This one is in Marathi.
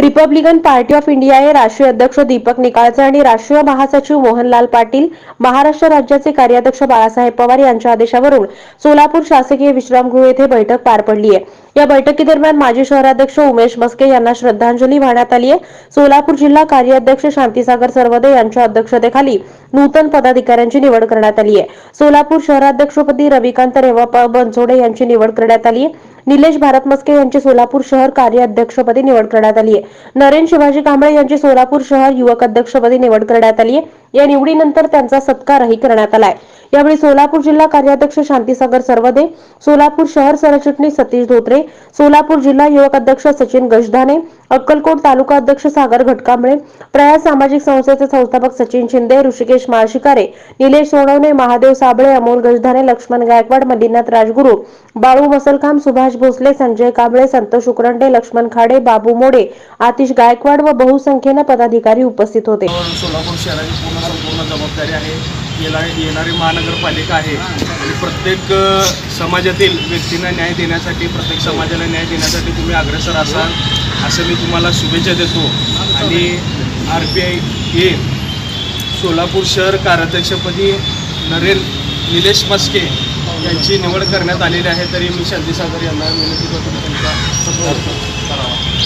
रिपब्लिकन पार्टी ऑफ इंडियाचे राष्ट्रीय अध्यक्ष दीपक निकाळजे आणि राष्ट्रीय महासचिव मोहनलाल पाटील महाराष्ट्र राज्याचे कार्याध्यक्ष बाळासाहेब पवार यांच्या आदेशावरून सोलापूर शासकीय विश्रामगृह येथे बैठक पार पडली आहे या बैठकीदरम्यान माजी शहराध्यक्ष उमेश मस्के यांना श्रद्धांजली वाहण्यात आली आहे सोलापूर जिल्हा कार्याध्यक्ष शांतीसागर सरवदे यांच्या अध्यक्षतेखाली नूतन पदाधिकाऱ्यांची निवड करण्यात आली आहे सोलापूर शहराध्यक्षपदी रविकांत रेवापा बनसोडे यांची निवड करण्यात आली आहे निलेश भारत मस्के यांची सोलापूर शहर कार्याध्यक्षपदी निवड करण्यात आली आहे नरेन शिवाजी कांबळे यांची सोलापूर शहर युवक अध्यक्षपदी निवड करण्यात आली आहे या निवडीनंतर त्यांचा सत्कारही करण्यात आलाय. यावेळी सोलापूर जिल्हा कार्याध्यक्ष शांतीसागर सर्वदे सोलापूर शहर सरचिटणीस सतीश धोत्रे सोलापूर जिल्हा युवक अध्यक्ष सचिन गजधाने अक्कलकोट तालुका अध्यक्ष सागर घटकांबळे प्रयास सामाजिक संस्थेचे संस्थापक सचिन शिंदे ऋषिकेश माळशिकारे निलेश सोनवणे महादेव साबळे अमोल गजधाने लक्ष्मण गायकवाड मल्लीनाथ राजगुरू बाळू मसलखांब सुभाष भोसले संजय कांबळे संतोष उकरंडे लक्ष्मण खाडे बाबू मोडे आतिश गायकवाड व बहुसंख्येने पदाधिकारी उपस्थित होते. पूर्ण संपूर्ण जबाबदारी आहे. येणार येणारी महानगरपालिका आहे. आणि प्रत्येक समाजातील व्यक्तींना न्याय देण्यासाठी प्रत्येक समाजाला न्याय देण्यासाठी तुम्ही अग्रेसर असाल असं मी तुम्हाला शुभेच्छा देतो. आणि आर पी आय हे सोलापूर शहर कार्याध्यक्षपदी नरेन निलेश मस्के यांची निवड करण्यात आलेली आहे. तरी मी शांतीसागर यांना विनंती करतो त्यांचा सपोर्ट करावा.